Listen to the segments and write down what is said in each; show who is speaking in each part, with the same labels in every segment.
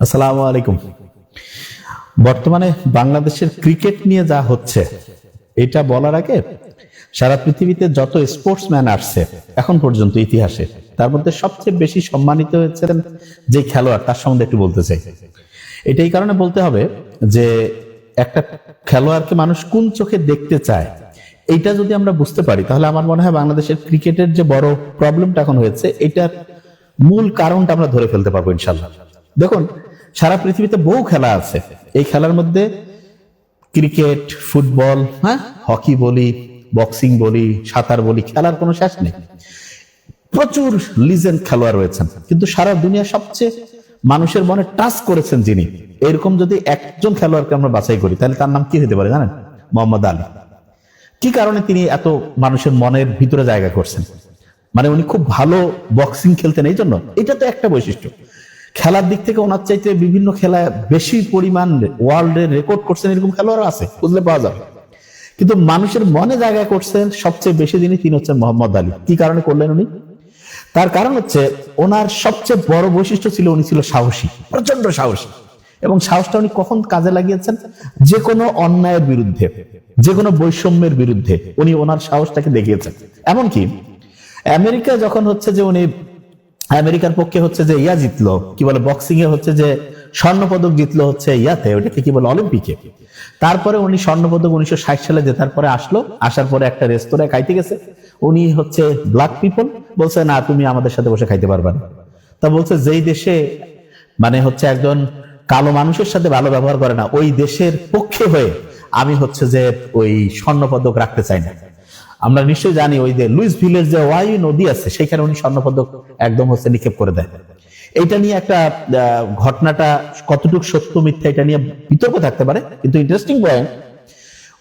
Speaker 1: আসসালামু আলাইকুম। বর্তমানে বাংলাদেশের ক্রিকেট নিয়ে যা হচ্ছে, এটা বলার আগে সারা পৃথিবীতে যত স্পোর্টসম্যান আসছে, এখন পর্যন্ত ইতিহাসে, তার মধ্যে সবচেয়ে বেশি সম্মানিত হয়েছিলেন যে খেলোয়াড়, তার সম্বন্ধে একটু বলতে চাই। এটা এই কারণে বলতে হবে যে একটা খেলোয়াড়কে মানুষ কোন চোখে দেখতে চায়, এইটা যদি আমরা বুঝতে পারি, তাহলে আমার মনে হয় বাংলাদেশের ক্রিকেটের যে বড় প্রবলেমটা এখন হয়েছে, এটার মূল কারণটা আমরা ধরে ফেলতে পারব ইনশাল্লাহ দেখুন সারা পৃথিবীতে বহু খেলা আছে। এই খেলার মধ্যে ক্রিকেট ফুটবল হ্যাঁ? হকি বলি বক্সিং বলি সাঁতার বলি খেলার কোনো শেষ নেই। প্রচুর লিজেন্ড খেলোয়াড় রয়েছেন। কিন্তু সারা দুনিয়া সবচেয়ে মানুষের মনে টাচ করেছেন যিনি। এরকম যদি একজন খেলোয়াড়কে আমরা বাছাই করি তাহলে তার নাম কি হতে পারে জানেন? মোহাম্মদ আলী। কি কারণে তিনি এত মানুষের মনের ভিতরে জায়গা করছেন? মানে উনি খুব ভালো বক্সিং খেলতেন এই জন্য এটা তো একটা বৈশিষ্ট্য। খেলার দিক থেকে ওনার চাইতে বিভিন্ন খেলায় বেশি পরিমাণ ওয়ার্ল্ডে রেকর্ড করছেন এরকম খেলোয়াড় আছে বুঝলে পাওয়া যাবে। কিন্তু মানুষের মনে জায়গা করছেন সবচেয়ে বেশি দিনই তিনি হচ্ছেন মোহাম্মদ আলী। কি কারণে করলেন উনি? তার কারণ হচ্ছে ওনার সবচেয়ে বড় বৈশিষ্ট্য ছিল, উনি ছিল সাহসী প্রচণ্ড সাহসী। এবং সাহসটা উনি কখন কাজে লাগিয়েছেন? যে কোনো অন্যায়ের বিরুদ্ধে, যে কোনো বৈষম্যের বিরুদ্ধে উনি ওনার সাহসটাকে দেখিয়েছেন। এমনকি আমেরিকা যখন হচ্ছে যে উনি আমেরিকার পক্ষে হচ্ছে যে ইয়া জিতলো, কি বলে বক্সিং এ হচ্ছে যে স্বর্ণ পদক জিতলো হচ্ছে ইয়াতে, ওটাকে কি বলে, অলিম্পিকে। তারপরে উনি স্বর্ণ পদক উনিশশো ষাট সালে জেতার পরে আসলো, আসার পরে একটা রেস্তোরাঁয় খাইতে গেছে। উনি হচ্ছে ব্ল্যাক পিপল বলছে, না, তুমি আমাদের সাথে বসে খাইতে পারবে না। তা বলছে, যেই দেশে মানে হচ্ছে একজন কালো মানুষের সাথে ভালো ব্যবহার করে না, ওই দেশের পক্ষে হয়ে আমি হচ্ছে যে ওই স্বর্ণপদক রাখতে চাই না। আমরা নিশ্চয়ই জানি ওই যে লুইস ভিলের যে ওয়াই নদী আছে, সেখানে উনি স্বর্ণপদক একদম হচ্ছে নিক্ষেপ করে দেয় এইটা নিয়ে একটা ঘটনাটা কতটুকু সত্য মিথ্যা এটা নিয়ে বিতর্ক থাকতে পারে, কিন্তু ইন্টারেস্টিং পয়েন্ট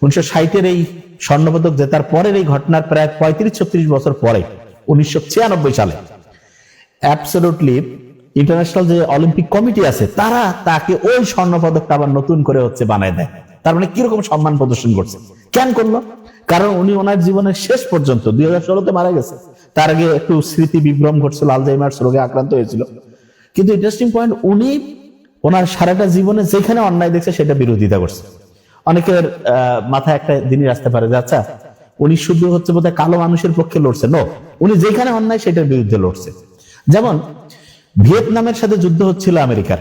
Speaker 1: উনিশশো ষাটের এই স্বর্ণপদক জেতার পরের এই ঘটনার প্রায় পঁয়ত্রিশ, ছত্রিশ বছর পরে, উনিশশো ছিয়ানব্বই সালে অ্যাবসলুটলি ইন্টারন্যাশনাল যে অলিম্পিক কমিটি আছে, তারা তাকে ওই স্বর্ণপদকটা আবার নতুন করে হচ্ছে বানায় দেয়। তার মানে কীরকম সম্মান প্রদর্শন করছে। কেন করল? কারণ উনি ওনার জীবনের শেষ পর্যন্ত, দুই হাজার মারা গেছে। তার আগে একটু স্মৃতি বিভ্রম ঘটছিল, আলজাইমার্স রোগে আক্রান্ত হয়েছিল। কিন্তু ইন্টারেস্টিং পয়েন্ট উনি ওনার সারাটা জীবনে যেখানে অন্যায় দেখছে সেটা বিরোধিতা করছে। অনেকের মাথায় একটা দিনই আসতে পারে আচ্ছা উনি শুধু হচ্ছে বোধহয় কালো মানুষের পক্ষে লড়ছে। নো উনি যেখানে অন্যায় সেটার বিরুদ্ধে লড়ছে। যেমন, ভিয়েতনামের সাথে যুদ্ধ হচ্ছিল আমেরিকার।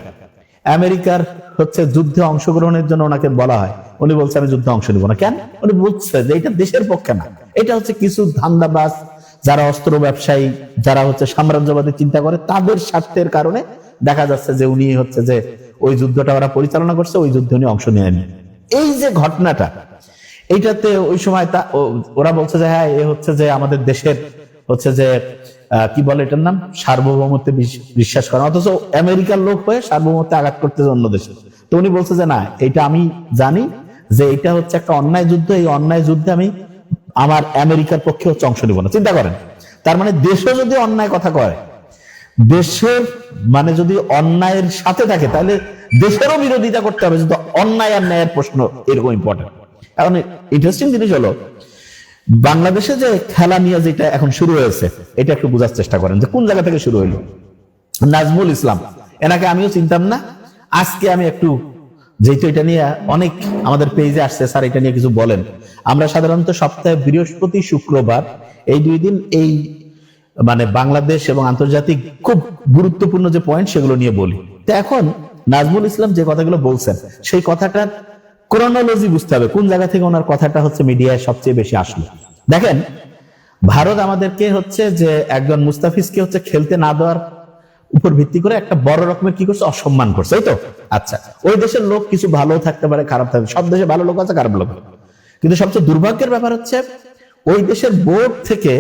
Speaker 1: আমেরিকার হচ্ছে যুদ্ধে অংশগ্রহণের জন্য ওনাকে বলা হয়। উনি বলছে, আমি যুদ্ধে অংশ নিব না। কেন? উনি বুঝছে যে এটা দেশের পক্ষে না। এটা হচ্ছে কিছু ধান্দাবাজ যারা অস্ত্র ব্যবসায়ী, যারা হচ্ছে সাম্রাজ্যবাদী চিন্তা করে, তাদের স্বার্থের কারণে দেখা যাচ্ছে যে উনি হচ্ছে যে ওই যুদ্ধটা ওরা পরিচালনা করছে, ওই যুদ্ধে উনি অংশ নেয়নি। এই যে ঘটনাটা, এইটাতে ওই সময় তা ওরা বলছে যে হ্যাঁ এ হচ্ছে যে আমাদের দেশের হচ্ছে যে কি বলে এটার নাম? সার্বভৌমত্বে বিশ্বাস করে। অথচ আমেরিকার লোক হয়ে সার্বভৌমত্বে আঘাত করতেছে অন্য দেশে। তো উনি বলছে যে, না, এটা আমি জানি যে এটা হচ্ছে একটা অন্যায় যুদ্ধ, এই অন্যায় যুদ্ধে আমি আমার আমেরিকার পক্ষে হচ্ছে অংশ নিব না। চিন্তা করেন, তার মানে দেশও যদি অন্যায় কথা কয়, দেশের মানে যদি অন্যায়ের সাথে থাকে, তাহলে দেশেরও বিরোধিতা করতে হবে যদি অন্যায় আর ন্যায়ের প্রশ্ন এরকম ইম্পর্টেন্ট এখন ইন্টারেস্টিং জিনিস হলো, বাংলাদেশে যে খেলা নিয়ে যেটা এখন শুরু হয়েছে, এটা একটু বোঝার চেষ্টা করেন, যে কোন জায়গা থেকে শুরু হইল? নাজমুল ইসলাম, এনাকে আমিও চিনতাম না, আজকে আমি একটু যেহেতু এটা নিয়ে অনেক আমাদের পেজে আসছে স্যার এটা নিয়ে কিছু বলেন। আমরা সাধারণত সপ্তাহে বৃহস্পতি, শুক্রবার এই দুই দিন এই মানে বাংলাদেশ এবং আন্তর্জাতিক খুব গুরুত্বপূর্ণ যে পয়েন্ট সেগুলো নিয়ে বলি। তো এখন নাজমুল ইসলাম যে কথাগুলো বলছেন, সেই কথাটা ক্রোনোলজি বুঝতে হবে। কোন জায়গা থেকে ওনার কথাটা হচ্ছে মিডিয়ায় সবচেয়ে বেশি আসলো? দেখেন, ভারত আমাদেরকে হচ্ছে যে একজন মুস্তাফিজকে হচ্ছে খেলতে না দেওয়ার উপর ভিত্তি করে একটা বড় রকমের কি করছে? অসম্মান করছে এই তো? আচ্ছা ওই দেশের লোক কিছু ভালো থাকতে পারে, খারাপ থাকতে সব দেশে ভালো লোক আছে, খারাপ লোক কিন্তু সবচেয়ে দুর্ভাগ্যের ব্যাপার হচ্ছে, ওই দেশের বোর্ড থেকে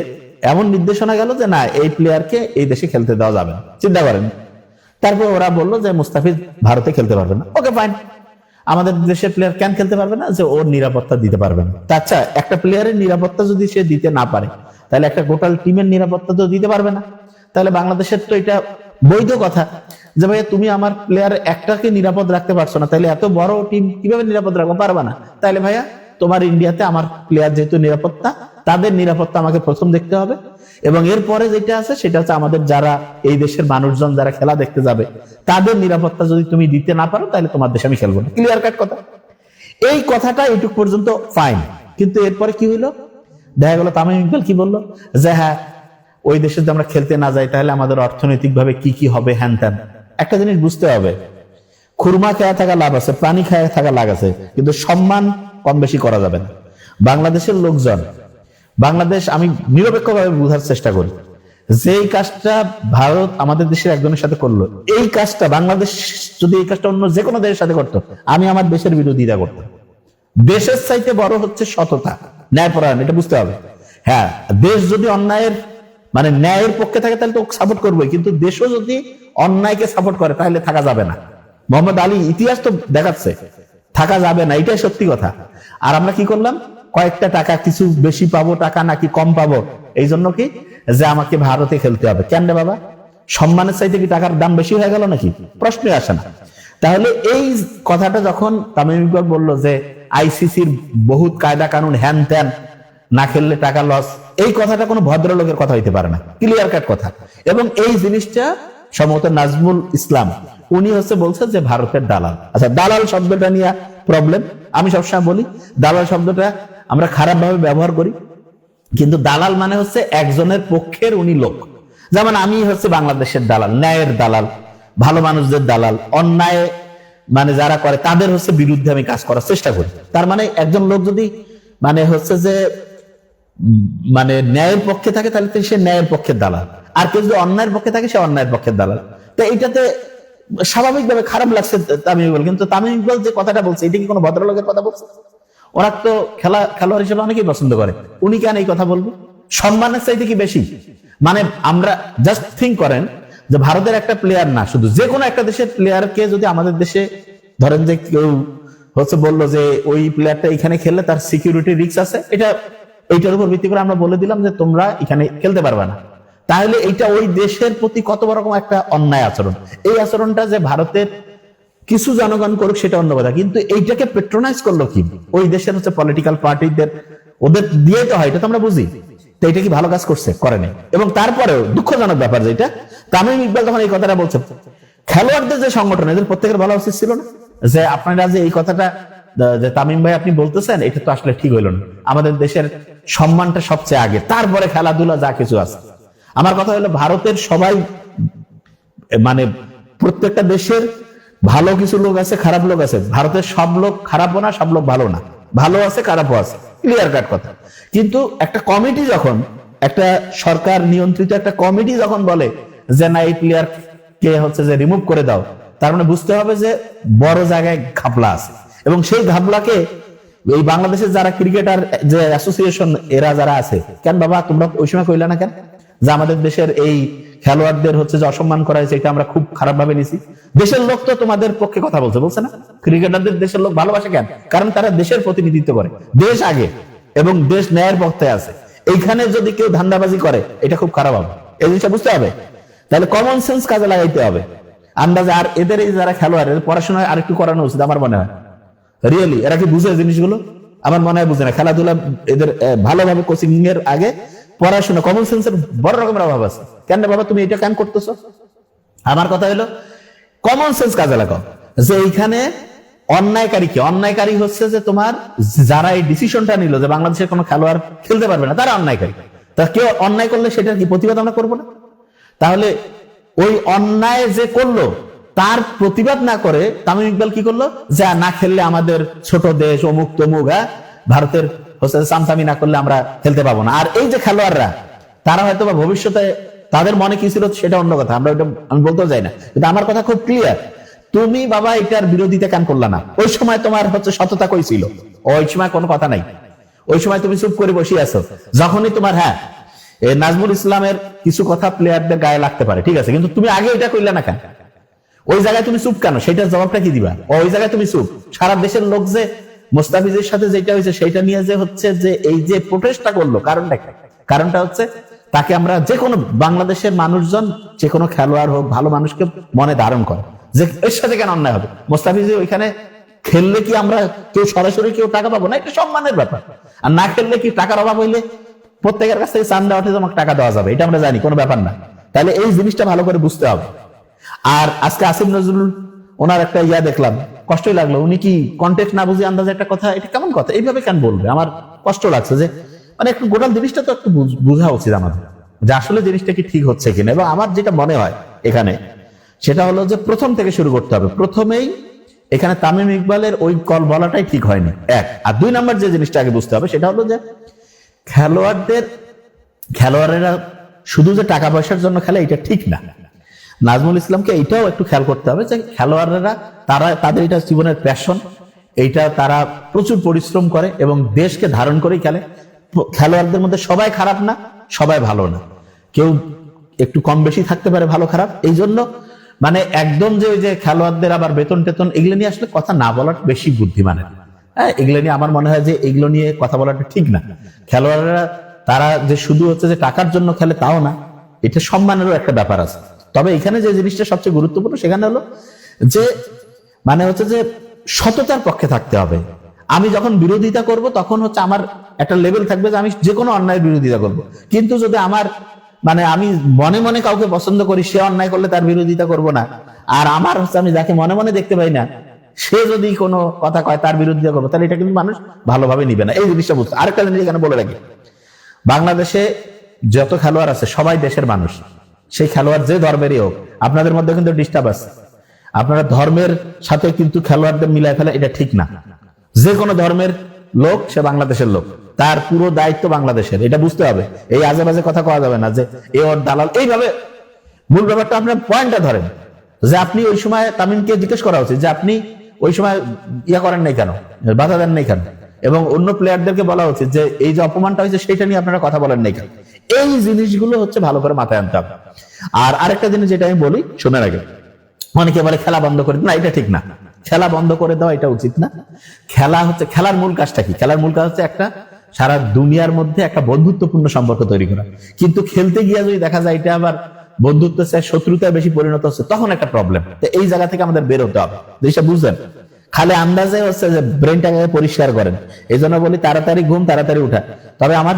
Speaker 1: এমন নির্দেশনা গেল যে না, এই প্লেয়ারকে এই দেশে খেলতে দেওয়া যাবে না। চিন্তা করেন। তারপর ওরা বলল যে, মুস্তাফিজ ভারতে খেলতে পারবে না। ওকে ফাইন আমাদের দেশের প্লেয়ার কেন খেলতে পারবে না? যে, ওর নিরাপত্তা দিতে পারবে না। আচ্ছা একটা প্লেয়ারের নিরাপত্তা যদি সে দিতে না পারে, তাহলে একটা গোটাল টিমের নিরাপত্তা তো দিতে পারবে না। তাহলে বাংলাদেশের তো এটা বৈধ কথা যে ভাই তুমি আমার প্লেয়ার একটাকে নিরাপদ রাখতে পারছ না, তাহলে এত বড় টিম কীভাবে নিরাপদ রাখব? পারবা না। তাহলে ভাইয়া তোমার ইন্ডিয়াতে আমার প্লেয়ার যেহেতু নিরাপত্তা, তাদের নিরাপত্তা আমাকে প্রথম দেখতে হবে এবং এরপরে যেটা আছে সেটা হচ্ছে আমাদের যারা এই দেশের মানুষজন যারা খেলা দেখতে যাবে, তাদের নিরাপত্তা যদি তুমি দিতে না পারো, তাহলে তোমার দেশে আমি খেলব না। ক্লিয়ার কাট কথা? এই কথাটা এইটুক পর্যন্ত ফাইন কিন্তু এরপরে কি হইল? দেখা গেল তামিম ইকবাল কি বলল? যে হ্যাঁ ওই দেশে যদি আমরা খেলতে না যাই, তাহলে আমাদের অর্থনৈতিক ভাবে কি কি হবে? হ্যান ত্যান। একটা জিনিস বুঝতে হবে, খুরমা খেয়া থাকা লাভ আছে প্রাণী খেয়া থাকা লাভ আছে, কিন্তু সম্মান কম বেশি করা যাবে না। বাংলাদেশের লোকজন, বাংলাদেশ আমি নিরপেক্ষভাবে বোঝার চেষ্টা করি, যেই কাজটা ভারত আমাদের দেশের একজনের সাথে করল, এই কাজটা বাংলাদেশ যদি এই কাজটা অন্য যে কোনো দেশের সাথে করতো, আমি আমার দেশের বিরোধিতা করতাম। দেশের চাইতে বড় হচ্ছে সততা, ন্যায়পরায়ণ, এটা বুঝতে হবে। হ্যাঁ দেশ যদি অন্যায়ের মানে ন্যায়ের পক্ষে থাকে তাহলে তো সাপোর্ট করবে কিন্তু দেশও যদি অন্যায়কে সাপোর্ট করে, তাহলে থাকা যাবে না। মোহাম্মদ আলী ইতিহাস তো দেখাচ্ছে, থাকা যাবে না, এটাই সত্যি কথা। আর আমরা কি করলাম? কয়েকটা টাকা, কিছু বেশি পাবো, টাকা নাকি কম পাবো, এই জন্য কি? যে আমাকে ভারতে খেলতে হবে। কেন বাবা? সম্মানের চাইতে কি টাকার দাম বেশি হয়ে গেল নাকি? প্রশ্নই আসে না। তাহলে এই কথাটা যখন তামিম ইকবাল বলল যে, আইসিসির বহুত কায়দা কানুন হ্যান ত্যান, না খেললে টাকা লস এই কথাটা কোনো ভদ্রলোকের কথা হইতে পারে না। ক্লিয়ার কাট কথা। এবং এই জিনিসটা সম্ভবত নাজমুল ইসলাম, উনি হচ্ছে বলছে যে ভারতের দালাল। আচ্ছা দালাল শব্দটা নিয়ে প্রবলেম আমি সবসময় বলি, দালাল শব্দটা আমরা খারাপ ভাবে ব্যবহার করি। কিন্তু দালাল মানে হচ্ছে একজনের পক্ষের উনি লোক। যেমন আমি হচ্ছে বাংলাদেশের দালাল, ন্যায়ের দালাল, ভালো মানুষদের দালাল, অন্যায় মানে যারা করে, তাদের হচ্ছে বিরুদ্ধে আমি কাজ করার চেষ্টা করি। তার মানে একজন লোক যদি মানে হচ্ছে যে মানে ন্যায়ের পক্ষে থাকে, তাহলে সে ন্যায়ের পক্ষের দালাল। আর কেউ যদি অন্যায়ের পক্ষে থাকে, সে অন্যায়ের পক্ষের দালাল। তো এইটাতে স্বাভাবিকভাবে খারাপ লাগছে তামিম ইকবাল। কিন্তু তামিম ইকবাল যে কথাটা বলছে, এটা কি কোনো ভদ্রলোকের কথা বলছে? ওরা তো খেলা, খেলোয়াড় হিসেবে অনেকেই পছন্দ করে। উনি কেন এই কথা বলব? সম্মানের চাইতে কি বেশি? মানে আমরা জাস্ট থিঙ্ক করেন যে ভারতের একটা প্লেয়ার না, শুধু যে কোনো একটা দেশের প্লেয়ারকে যদি আমাদের দেশে, ধরেন যে কেউ হচ্ছে বলল যে ওই প্লেয়ারটা এখানে খেললে তার সিকিউরিটি রিস্ক আছে, এটা এইটার উপর ভিত্তি করে আমরা বলে দিলাম যে তোমরা এখানে খেলতে পারবে না। তাহলে এটা ওই দেশের প্রতি কত রকম একটা অন্যায় আচরণ। এই আচরণটা যে ভারতের কিছু জনগণ করুক, সেটা অন্য কথা। কিন্তু এইটাকে পেট্রোনাইজ করল কি? ওই দেশের হচ্ছে পলিটিক্যাল পার্টিদের ওদের দিয়ে তো হয়, এটা তো আমরা বুঝি। তো এটা কি ভালো কাজ করছে? করে নাই। এবং তারপরেও দুঃখজনক ব্যাপার যেটা, তামিম ইকবাল যখন এই কথাটা বলছে। খেলোয়াড়দের যে সংগঠন, এদের প্রত্যেকের ভালো উচিত ছিল না? যে আপনারা যে এই কথাটা, যে তামিম ভাই আপনি বলতেছেন, এটা তো আসলে ঠিক হইল না। আমাদের দেশের সম্মানটা সবচেয়ে আগে। তারপরে খেলাধুলা যা কিছু আছে। আমার কথা হলো, ভারতের সবাই মানে প্রত্যেকটা দেশের ভালো কিছু লোক আছে, খারাপ লোক আছে। ভারতের সব লোক খারাপও না, সব লোক ভালো না। ভালো আছে, খারাপও আছে। ক্লিয়ার কাট কথা। কিন্তু একটা কমিটি যখন, একটা সরকার নিয়ন্ত্রিত একটা কমিটি যখন বলে যে, না, এই প্লেয়ার কে হচ্ছে যে রিমুভ করে দাও, তার মানে বুঝতে হবে যে, বড় জায়গায় ঘাপলা আছে। এবং সেই ঘাপলাকে এই বাংলাদেশের যারা ক্রিকেটার, যে অ্যাসোসিয়েশন এরা যারা আছে, কেন বাবা, তোমরা ওই সময় কইলা না কেন? যে আমাদের দেশের এই খেলোয়াড়দের হচ্ছে যে অসম্মান করা হয়েছে, এটা আমরা খুব খারাপ ভাবে নিছি। দেশের লোক তো তোমাদের পক্ষে কথা বলছে বলছে না? ক্রিকেটারদের দেশের লোক ভালোবাসে কেন? কারণ তারা দেশের প্রতিনিধিত্ব করে, দেশ আগে এবং দেশ ন্যায়ের পক্ষে আছে। এইখানে যদি কেউ ধান্দাবাজি করে, এটা খুব খারাপ হবে। এই জিনিসটা বুঝতে হবে। তাহলে কমন সেন্স কাজে লাগাইতে হবে। আন্দাজে আর এদের এই যারা খেলোয়াড় পড়াশোনায় আরেকটু করানো উচিত, আমার মনে হয়। রিয়েলি এরা কি বুঝে জিনিসগুলো? আমার মনে হয় বুঝে না। খেলাধুলা, এদের ভালোভাবে কোচিং এর আগে পড়াশোনা কমন সেন্সের বড় রকমের অভাব আছে। কেন বাবা, তুমি এটা কেন করতেছো? আমার কথা হলো কমন সেন্স কাজে লাগাও। যে এইখানে অন্যায়কারী কি? অন্যায়কারী হচ্ছে যে তোমার যারা এই ডিসিশনটা নিল যে বাংলাদেশের কোনো খেলোয়াড় খেলতে পারবে না, তারা অন্যায়কারী। তা কেউ অন্যায় করলে সেটার কি প্রতিবাদ আমরা করব না? তাহলে ওই অন্যায় যে করল তার প্রতিবাদ না করে তামিম ইকবাল কি করল? যে না খেললে আমাদের ছোট দেশ অমুক তমুক হ্যাঁ? ভারতের সামসামি না করলে আমরা খেলতে পাবো না। আর এই যে খেলোয়াড়রা, তারা হয়তো বা ভবিষ্যতে তাদের মনে কি ছিল সেটা অন্য কথা। আমরা ওটা আমি বলতেও যাই না। কিন্তু আমার কথা খুব ক্লিয়ার তুমি বাবা এটার বিরোধিতা কেন করলা না? ওই সময় তোমার হচ্ছে সততা কই ছিল? ওই সময় কোনো কথা নাই। ওই সময় তুমি চুপ করে বসে আছো। যখনই তোমার হ্যাঁ নাজমুল ইসলামের কিছু কথা প্লেয়ারদের গায়ে লাগতে পারে, ঠিক আছে? কিন্তু তুমি আগে এটা করলে না কেন? ওই জায়গায় তুমি চুপ কেন? সেটার জবাবটা কি দিবা? ওই জায়গায় তুমি চুপ। সারা দেশের লোক যে মোস্তাফিজের সাথে যেটা হয়েছে সেটা নিয়ে যে হচ্ছে যে এই যে প্রোটেস্টটা করল, কারণটা কারণটা হচ্ছে তাকে আমরা যে কোনো বাংলাদেশের মানুষজন যে কোনো খেলোয়াড় হোক, ভালো মানুষকে মনে ধারণ করে যে এর সাথে কেন অন্যায় হবে? মোস্তাফিজ ওইখানে খেললে কি আমরা কেউ সরাসরি কেউ টাকা পাবো? না, এটা সম্মানের ব্যাপার। আর না খেললে কি টাকার অভাব হইলে প্রত্যেকের কাছ থেকে চান্দা ওঠে তোমাকে টাকা দেওয়া যাবে? এটা আমরা জানি, কোনো ব্যাপার না। তাহলে এই জিনিসটা ভালো করে বুঝতে হবে। আর আজকে আসিফ নজরুল, ওনার একটা ইয়া দেখলাম, কষ্টই লাগল। উনি কি কন্টেক্ট না বুঝে আন্দাজে একটা কথা, এটা কেমন কথা? এইভাবে কেন বলবে? আমার কষ্ট লাগছে যে মানে একটু গোটাল জিনিসটা তো একটু বুঝ- উচিত আমাদের, যে আসলে জিনিসটা কি ঠিক হচ্ছে কিনা। এবং আমার যেটা মনে হয় এখানে, সেটা হলো যে প্রথম থেকে শুরু করতে হবে। প্রথমেই এখানে তামিম ইকবালের ওই কল বলাটাই ঠিক হয়নি। এক। আর দুই নাম্বার যে জিনিসটা আগে বুঝতে হবে, সেটা হলো যে খেলোয়াড়দের, খেলোয়াড়েরা শুধু যে টাকা পয়সার জন্য খেলে, এটা ঠিক না। নাজমুল ইসলামকে এইটাও একটু খেয়াল করতে হবে যে খেলোয়াড়রা, তারা, তাদের এটা জীবনের প্যাশন এইটা তারা প্রচুর পরিশ্রম করে এবং দেশকে ধারণ করেই খেলে। খেলোয়াড়দের মধ্যে সবাই খারাপ না, সবাই ভালো না। কেউ একটু কম বেশি থাকতে পারে ভালো খারাপ এই জন্য মানে একদম যে যে খেলোয়াড়দের আবার বেতন টেতন এগুলো নিয়ে আসলে কথা না বলাটা বেশি বুদ্ধিমানের হ্যাঁ এগুলো নিয়ে আমার মনে হয় যে এগুলো নিয়ে কথা বলাটা ঠিক না। খেলোয়াড়রা, তারা যে শুধু হচ্ছে যে টাকার জন্য খেলে তাও না, এটা সম্মানেরও একটা ব্যাপার আছে। তবে এখানে যে জিনিসটা সবচেয়ে গুরুত্বপূর্ণ সেখানে হলো যে মানে হচ্ছে যে সততার পক্ষে থাকতে হবে। আমি যখন বিরোধিতা করব, তখন হচ্ছে আমার একটা লেভেল থাকবে যে আমি যে কোনো অন্যায়ের বিরোধিতা করব। কিন্তু যদি আমার মানে আমি মনে মনে কাউকে পছন্দ করি, সে অন্যায় করলে তার বিরোধিতা করব না। আর আমার হচ্ছে আমি যাকে মনে মনে দেখতে পাই না, সে যদি কোনো কথা কয়, তার বিরোধিতা করব। তাহলে এটা কিন্তু মানুষ ভালোভাবে নিবে না। এই জিনিসটা বুঝতে আরেকটা জিনিস এখানে বলে রাখি। বাংলাদেশে যত খেলোয়াড় আছে, সবাই দেশের মানুষ। সেই খেলোয়াড় যে ধর্মেরই হোক, আপনাদের মধ্যে কিন্তু ডিস্টার্ব আছে। আপনারা ধর্মের সাথে কিন্তু খেলোয়াড়দের মিলাই ফেলা এটা ঠিক না। যে কোনো ধর্মের লোক সে বাংলাদেশের লোক। তার পুরো দায়িত্ব বাংলাদেশের। এটা বুঝতে হবে। এই আজে বাজে কথা কওয়া যাবে না যে এ ওর দালাল। এইভাবে মূল ব্যাপারটা আপনার পয়েন্টটা ধরেন। যে আপনি ওই সময় তামিমকে জিজ্ঞেস করা উচিত যে আপনি ওই সময় ইয়া করেন নাই কেন? বাধা দেন নাই কেন? এবং অন্য প্লেয়ারদেরকে বলা উচিত যে এই যে অপমানটা হয়েছে, সেটা নিয়ে আপনারা কথা বলেন নাই কেন? এই জিনিসগুলো হচ্ছে ভালো করে মাথায় আনতে হবে। আর আরেকটা জিনিস যেটা আমি বলি, শোনার আগে। অনেকে বলে খেলা বন্ধ করে না, এটা ঠিক না। খেলা বন্ধ করে দেওয়া এটা উচিত না। খেলা হচ্ছে, খেলার মূল কাজটা কি? খেলার মূল কাজ হচ্ছে একটা সারা দুনিয়ার মধ্যে একটা বন্ধুত্বপূর্ণ সম্পর্ক তৈরি করা। কিন্তু খেলতে গিয়ে যদি দেখা যায় এটা আবার বন্ধুত্ব চায় শত্রুতায় বেশি পরিণত হচ্ছে, তখন একটা প্রবলেম এই জায়গা থেকে আমাদের বের হতে হবে। বুঝলেন? খালি আন্দাজে হচ্ছে যে ব্রেনটাকে পরিষ্কার করেন। এই জন্য বলি তাড়াতাড়ি ঘুম, তাড়াতাড়ি উঠা। তবে আমার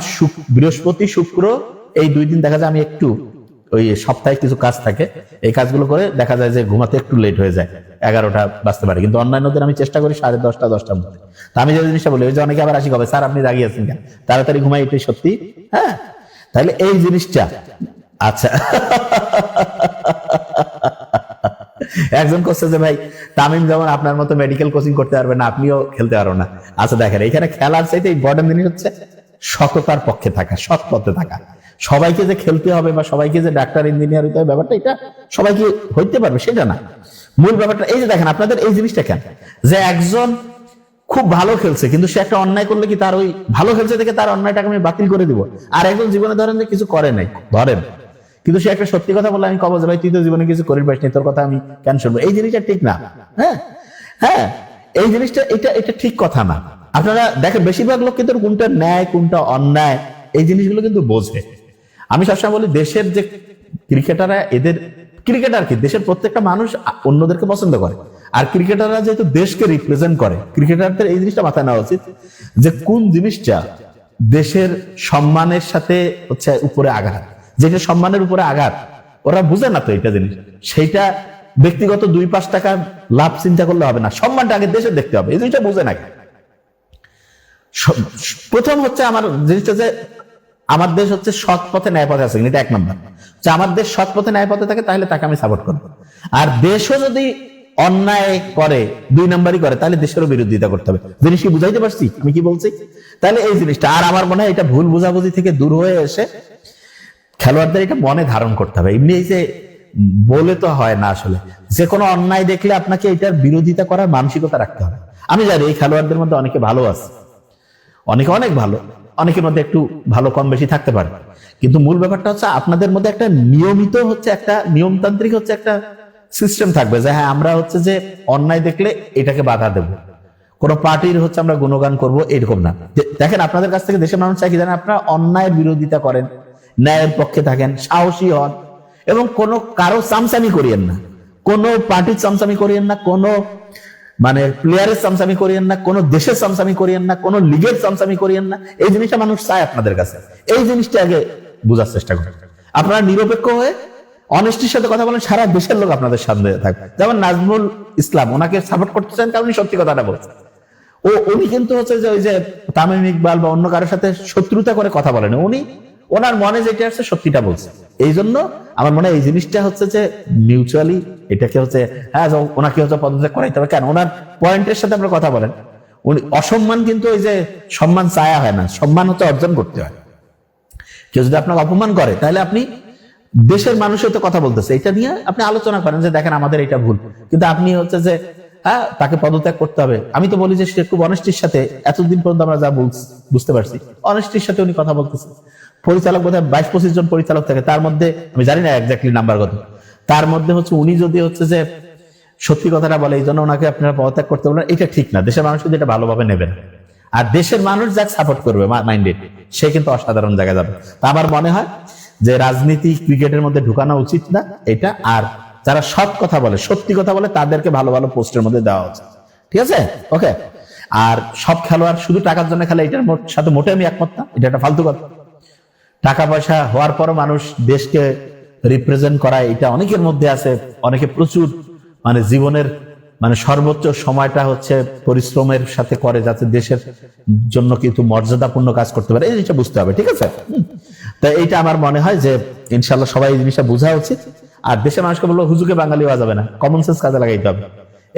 Speaker 1: বৃহস্পতি, শুক্র, এই দুই দিন দেখা যায় আমি একটু ওই সপ্তাহে কিছু কাজ থাকে। এই কাজগুলো করে দেখা যায় যে ঘুমাতে একটু লেট হয়ে যায়। এগারোটা বাঁচতে পারে। কিন্তু অন্যান্য দিন আমি চেষ্টা করি সাড়ে দশটা, দশটার মধ্যে। তা আমি যে জিনিসটা বলি, ওই যে অনেকে আবার আসি কবে, স্যার, আপনি জাগিয়েছেন কেন? তাড়াতাড়ি ঘুমাই, এটাই সত্যি? হ্যাঁ? তাহলে এই জিনিসটা আচ্ছা। একজন করছে যে, ভাই, তামিম যেমন আপনার মতো মেডিকেল কোচিং করতে পারবে না, আপনিও খেলতে পারো না। আচ্ছা দেখেন এখানে খেলার চাইতে ইম্পর্টেন্ট জিনিস হচ্ছে সততার পক্ষে থাকা, সৎ পথে থাকা। সবাইকে যে খেলতে হবে বা সবাইকে যে ডাক্তার ইঞ্জিনিয়ার হইতে হবে, ব্যাপারটা এটা সবাইকে হইতে পারবে, সেটা না। মূল ব্যাপারটা, এই যে দেখেন, আপনাদের এই জিনিসটা কেন? যে একজন খুব ভালো খেলছে, কিন্তু সে একটা অন্যায় করলে কি তার ওই ভালো খেলছে দেখে তার অন্যায়টাকে আমি বাতিল করে দিব? আর একজন জীবনে ধরেন যে কিছু করে নাই, ধরেন। কিন্তু সে একটা সত্যি কথা বলে আমি কবজ ভাই, তুই তো জীবনে কিছু করিস পারিস তোর কথা আমি কেন শুনব? এই জিনিসটা ঠিক না। হ্যাঁ? হ্যাঁ? এই জিনিসটা, এটা এটা ঠিক কথা না। আপনারা দেখেন, বেশিরভাগ লোক কিন্তু কোনটা ন্যায়, কোনটা অন্যায়, এই জিনিসগুলো কিন্তু বোঝে। আমি সবসময় বলি, দেশের যে ক্রিকেটাররা, এদের ক্রিকেটার কি, দেশের প্রত্যেকটা মানুষ অন্যদেরকে পছন্দ করে। আর ক্রিকেটাররা যেহেতু দেশকে রিপ্রেজেন্ট করে, ক্রিকেটারদের এই জিনিসটা মাথায় নেওয়া উচিত যে, কোন জিনিসটা দেশের সম্মানের সাথে হচ্ছে উপরে আঘাত। যেটা সম্মানের উপরে আঘাত, ওরা বুঝে না তো এটা জিনিস। সেইটা ব্যক্তিগত দুই পাঁচ টাকা লাভ চিন্তা করলে হবে না। সম্মানটা আগে দেশে দেখতে হবে, এই জিনিসটা বুঝে না প্রথম হচ্ছে আমার জিনিসটা যে আমার দেশ হচ্ছে সৎ পথে ন্যায় পথে আছে, এটা এক নম্বর। যে আমার দেশ সৎ পথে ন্যায় পথে থাকে, তাহলে তাকে আমি সাপোর্ট করব। আর দেশও যদি অন্যায় করে, দুই নম্বরই করে, তাহলে দেশেরও বিরোধিতা করতে হবে। জিনিস কি বুঝাইতে পারছি? আমি কি বলছি? তাহলে এই জিনিসটা, আর আমার মনে হয় এটা ভুল বুঝাবুঝি থেকে দূর হয়ে এসে খেলোয়াড়দের এটা মনে ধারণ করতে হবে। এমনি এই যে বলে তো হয় না আসলে। যে কোনো অন্যায় দেখলে আপনাকে এটার বিরোধিতা করার মানসিকতা রাখতে হবে। আমি জানি এই খেলোয়াড়দের মধ্যে অনেকে ভালো আছে। অনেকে অনেক ভালো। অনেকের মধ্যে একটু ভালো কম বেশি থাকতে পারে। কিন্তু মূল ব্যাপারটা হচ্ছে আপনাদের মধ্যে একটা নিয়মিত হচ্ছে একটা নিয়মতান্ত্রিক হচ্ছে একটা সিস্টেম থাকবে যে হ্যাঁ আমরা হচ্ছে যে অন্যায় দেখলে এটাকে বাধা দেব। কোন পার্টির হচ্ছে আমরা গুণগান করব এরকম না। দেখেন আপনাদের কাছ থেকে দেশের মানুষ চাই কি জানেন? আপনারা অন্যায়ের বিরোধিতা করেন। ন্যায়ের পক্ষে থাকেন, সাহসী হন এবং কোনো কারও চামচামি করিয়েন না। কোনো পার্টির চামচামি করিয়েন না, কোনো মানে প্লেয়ারের চামচামি করিয়েন না, কোন দেশের চামচামি করিয়েন না, কোন লিগের চামচামি করিয়েন না। এই জিনিসটা মানুষ চায় আপনাদের কাছে। এই জিনিসটা আগে বোঝার চেষ্টা করেন। আপনারা নিরপেক্ষ হয়ে অনেস্টির সাথে কথা বলেন, সারা দেশের লোক আপনাদের সামনে থাকবে যেমন নাজমুল ইসলাম, ওনাকে সাপোর্ট করতেছেন কারণ সত্যি কথাটা বলছেন। ও, উনি কিন্তু হচ্ছে যে ওই যে তামিম ইকবাল বা অন্য কারোর সাথে শত্রুতা করে কথা বলেন। উনি ওনার মনে যেটা আছে সত্যিটা বলছে। এই জন্য আমার মনে হয় এই জিনিসটা হচ্ছে যে মিউচুয়ালি এটাকে হচ্ছে হ্যাঁ ওনাকে হচ্ছে পদত্যাগ করাইতে হবে। কেন ওনার পয়েন্টের সাথে আমরা কথা বলেন, উনি অসম্মান কিন্তু ওই যে সম্মান চায়া হয় না, সম্মান হচ্ছে অর্জন করতে হয়। কেউ যদি আপনাকে অপমান করে, তাহলে আপনি দেশের মানুষের তো কথা বলতেছে। এটা নিয়ে আপনি আলোচনা করেন যে দেখেন আমাদের এটা ভুল। কিন্তু আপনি হচ্ছে যে হ্যাঁ তাকে পদত্যাগ করতে হবে। আমি তো বলি যে সে খুব অনেস্টির সাথে এতদিন পর্যন্ত আমরা যা বুঝতে পারছি। অনেস্টির সাথে উনি কথা বলতেছে। পরিচালক বোধহয় বাইশ পঁচিশ জন পরিচালক থাকে। তার মধ্যে, আমি জানি না একজাক্টলি নাম্বার কত। তার মধ্যে হচ্ছে উনি যদি হচ্ছে যে সত্যি কথাটা বলে, এই জন্য ওনাকে আপনারা পদত্যাগ করতে বলেন এটা ঠিক না। দেশের মানুষ কিন্তু এটা ভালোভাবে নেবেন আর দেশের মানুষ যাকে সাপোর্ট করবে মাইন্ডেড সে কিন্তু অসাধারণ জায়গায় যাবে। তা আমার মনে হয় যে রাজনীতি ক্রিকেটের মধ্যে ঢুকানো উচিত না এটা, আর যারা সৎ কথা বলে, সত্যি কথা বলে, তাদেরকে ভালো ভালো পোস্টের মধ্যে দেওয়া উচিত। ঠিক আছে? ওকে আর সব খেলোয়াড় শুধু টাকার জন্য খেলে, এটার সাথে মোটে আমি একমত না, এটা একটা ফালতু কথা। টাকা পয়সা হওয়ার পরও মানুষ দেশকে রিপ্রেজেন্ট করা, এটা অনেকের মধ্যে আছে, অনেকে প্রচুর মানে জীবনের মানে সর্বোচ্চ সময়টা হচ্ছে পরিশ্রমের সাথে করে যাতে দেশের জন্য কিন্তু মর্যাদাপূর্ণ কাজ করতে পারে, এই জিনিসটা বুঝতে হবে, ঠিক আছে। তো এইটা আমার মনে হয় যে ইনশাল্লাহ সবাই এই জিনিসটা বোঝা উচিত। আর দেশের মানুষকে বলব হুজুকে বাঙালি হওয়া যাবে না কমন সেন্স কাজে লাগাইতে হবে।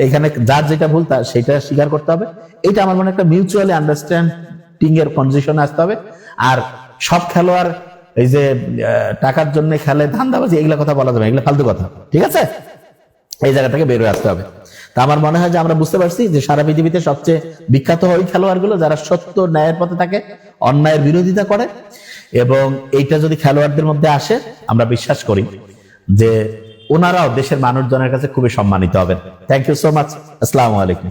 Speaker 1: এইখানে যার যেটা ভুল, তার সেটা স্বীকার করতে হবে। এটা আমার মনে একটা মিউচুয়ালি আন্ডারস্ট্যান্ডিং এর কনজিশনে আসতে হবে। আর সব খেলোয়াড় এই যে টাকার জন্য খেলে ধান্দাবাজি, এগুলা কথা বলা যাবে এগুলো ফালতু কথা। ঠিক আছে? এই জায়গা থেকে বেরোয় আসতে হবে। তা আমার মনে হয় যে আমরা বুঝতে পারছি যে সারা পৃথিবীতে সবচেয়ে বিখ্যাত ওই খেলোয়াড়গুলো যারা সত্য ন্যায়ের পথে থাকে, অন্যায়ের বিরোধিতা করে, এবং এইটা যদি খেলোয়াড়দের মধ্যে আসে, আমরা বিশ্বাস করি যে ওনারাও দেশের মানুষজনের কাছে খুবই সম্মানিত হবেন। থ্যাংক ইউ সো মাচ আসসালামু আলাইকুম।